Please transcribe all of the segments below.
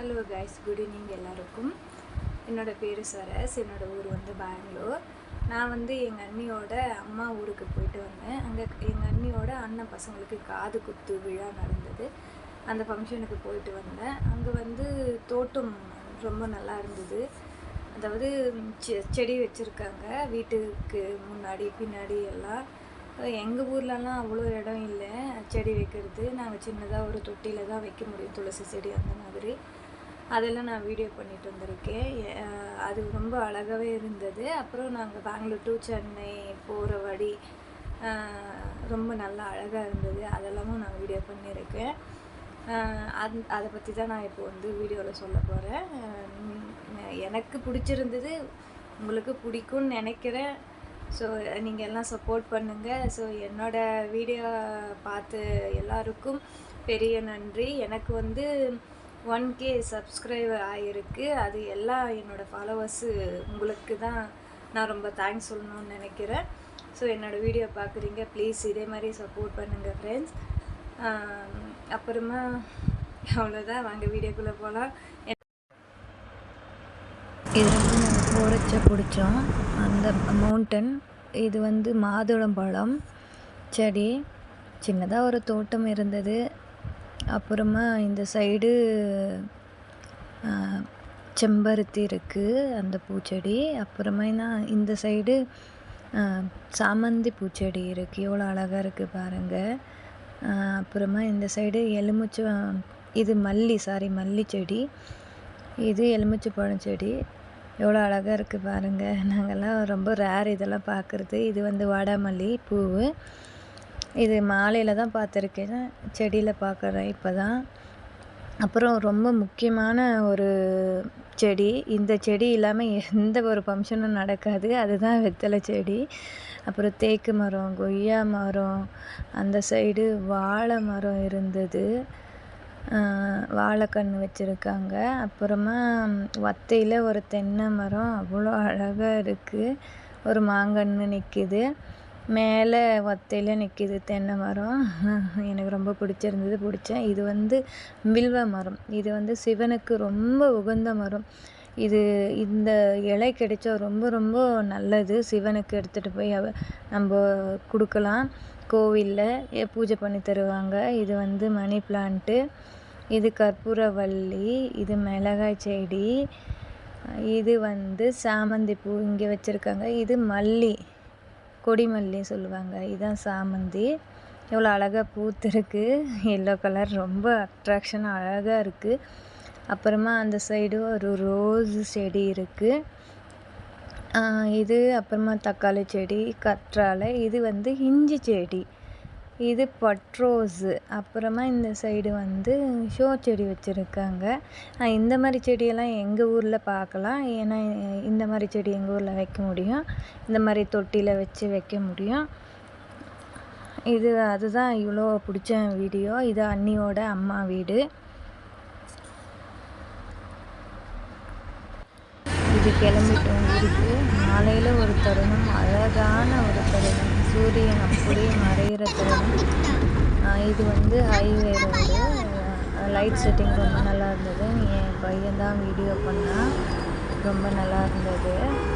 Hello guys good evening எல்லாருக்கும். என்னோட பேர் சரஸ் என்னோடய ஊர் வந்து பெங்களூர் நான் வந்து எங்கள் அண்ணியோட அம்மா ஊருக்கு போயிட்டு வந்தேன். அங்கே எங்கள் அண்ணியோட அண்ணன் பசங்களுக்கு காது குத்து விழா நடந்தது. அந்த ஃபங்க்ஷனுக்கு போயிட்டு வந்தேன். அங்கே வந்து தோட்டம் ரொம்ப நல்லா இருந்தது. அதாவது செ- செடி வச்சுருக்காங்க. வீட்டுக்கு முன்னாடி பின்னாடி எல்லாம். எங்கள் ஊர்லலாம் அவ்வளோ இடம் இல்லை. செடி வைக்கிறது. நாங்கள் சின்னதாக ஒரு தொட்டியில் தான் வைக்க முடியும். துளசி செடி அந்த மாதிரி. அதெல்லாம் நான் வீடியோ பண்ணிட்டு வந்திருக்கேன். அது ரொம்ப அழகாகவே இருந்தது. அப்புறம் நாங்கள் பெங்களூர் டு சென்னை போகிற வழி ரொம்ப நல்லா அழகாக இருந்தது. அதெல்லாமும் நான் வீடியோ பண்ணியிருக்கேன். அந் அதை பற்றி தான் நான் இப்போ வந்து வீடியோவில் சொல்ல போகிறேன் எனக்கு பிடிச்சிருந்தது உங்களுக்கு பிடிக்கும்னு நினைக்கிறேன். ஸோ நீங்கள் எல்லாம் சப்போர்ட் பண்ணுங்கள் ஸோ என்னோடய வீடியோ பார்த்து எல்லாருக்கும் பெரிய நன்றி. எனக்கு வந்து ஒன் கே சப்ஸ்கிரைபர் ஆகிருக்கு அது எல்லா என்னோடய ஃபாலோவர்ஸு உங்களுக்கு தான் நான் ரொம்ப தேங்க்ஸ் சொல்லணும்னு நினைக்கிறேன். ஸோ என்னோடய வீடியோ பார்க்குறீங்க ப்ளீஸ் இதே மாதிரி சப்போர்ட் பண்ணுங்கள் ஃப்ரெண்ட்ஸ் அப்புறமா அவ்வளோதான் வாங்க வீடியோக்குள்ளே போகலாம் இது வந்து நாங்கள் போரச்ச பிடிச்சோம். அந்த மவுண்டன் இது வந்து மாதுளம்பழம் செடி சின்னதாக ஒரு தோட்டம் இருந்தது. அப்புறமா இந்த சைடு செம்பருத்தி இருக்குது அந்த பூச்செடி. அப்புறமா இந்த சைடு சாமந்தி பூச்செடி இருக்குது எவ்வளோ அழகாக இருக்குது பாருங்கள் அப்புறமா இந்த சைடு எலுமிச்சை இது மல்லி சாரி மல்லி செடி. இது எலுமிச்சை பழம் செடி. எவ்வளோ அழகாக இருக்குது பாருங்கள் நாங்கள்லாம் ரொம்ப ரேர் இதெல்லாம் பார்க்குறது இது வந்து வாடாமல்லி பூவு. இது மாலையில் தான் பார்த்துருக்கேன். செடியில் பார்க்குறேன் இப்போ தான் அப்புறம் ரொம்ப முக்கியமான ஒரு செடி. இந்த செடி இல்லாமல் எந்த ஒரு ஃபங்க்ஷனும் நடக்காது. அதுதான் வெத்தலை செடி. அப்புறம் தேக்கு மரம் கொய்யா மரம் அந்த சைடு வாழை மரம் இருந்தது. வாழைக்கன்று வச்சுருக்காங்க. அப்புறமா வத்தையில் ஒரு தென்னை மரம். அவ்வளோ அழகாக இருக்குது ஒரு மாங்கன்று நிற்கிது மேலே ஒத்தையில் நிற்கிது தென்னை மரம். எனக்கு ரொம்ப பிடிச்சிருந்தது பிடிச்சேன். இது வந்து வில்வ மரம். இது வந்து சிவனுக்கு ரொம்ப உகந்த மரம். இது இந்த இலை கிடைச்சா ரொம்ப ரொம்ப நல்லது. சிவனுக்கு எடுத்துகிட்டு போய் அவ நம்ம கொடுக்கலாம். கோவிலில் பூஜை பண்ணி தருவாங்க. இது வந்து மணி பிளான்ட்டு. இது கற்பூரவள்ளி இது மிளகாய் செடி. இது வந்து சாமந்தி பூ இங்கே வச்சுருக்காங்க. இது மல்லி. கொடிமல்லி சொல்லுவாங்க. இதுதான் சாமந்தி. எவ்வளோ அழகாக பூத்துருக்கு. எல்லோ கலர் ரொம்ப அட்ராக்ஷன் அழகாக இருக்குது அப்புறமா அந்த சைடு ஒரு ரோஸ் செடி இருக்குது இது அப்புறமா தக்காளி செடி கற்றாழை இது வந்து இஞ்சி செடி. இது பட்ரோஸு. அப்புறமா இந்த சைடு வந்து ஷோ செடி வச்சுருக்காங்க. இந்த மாதிரி செடியெல்லாம் எங்கள் ஊரில் பார்க்கலாம் ஏன்னா இந்த மாதிரி செடி எங்கள் ஊரில் வைக்க முடியும். இந்த மாதிரி தொட்டியில் வச்சு வைக்க முடியும். இது அதுதான் இவ்வளோ பிடிச்ச வீடியோ. இது அண்ணியோட அம்மா வீடு. இது கிளம்பிட்டோம் ஊருக்கு மாலையில் ஒரு தருணம். அழகாக சூரியன் அப்படியே மறையிற இது வந்து ஹைவே ரோடு லைட் செட்டிங் ரொம்ப நல்லா இருந்தது. என் பையன் தான் வீடியோ பண்ணால் ரொம்ப நல்லா இருந்தது.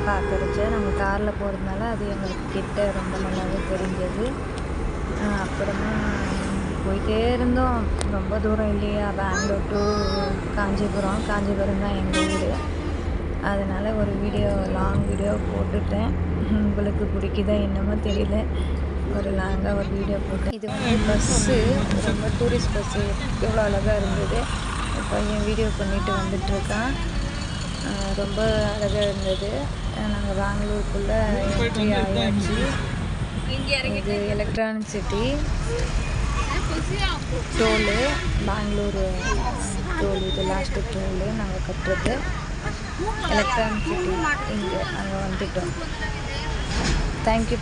பார்க்குறச்ச நம்ம காரில் போகிறதுனால அது எங்களுக்கு கிட்ட ரொம்ப நல்லாவே தெரிஞ்சது. அப்புறமா போயிட்டே இருந்தோம். ரொம்ப தூரம் இல்லையா? பெங்களூர் டு காஞ்சிபுரம். காஞ்சிபுரம் தான் எங்கள் வீடு. அதனால் ஒரு வீடியோ லாங் வீடியோ போட்டுட்டேன். உங்களுக்கு பிடிக்குதா என்னமோ தெரியல. ஒரு லாங்காக ஒரு வீடியோ போட்டேன். இது வந்து பஸ்ஸு ரொம்ப டூரிஸ்ட் பஸ்ஸு எவ்வளோ அழகாக இருந்தது. பையன் வீடியோ பண்ணிட்டு வந்துட்டுருக்கான். ரொம்ப அழகாக இருந்தது. நாங்கள் பெங்களூருக்குள்ளே என்ட்ரி ஆயாச்சு. இது electronic city toll Bengaluru toll இது லாஸ்ட்டு டோலு நாங்கள் கட்டுறது. எலக்ட்ரானிக் சிட்டி இங்கே அங்கே வந்துட்டோம் தேங்க்யூ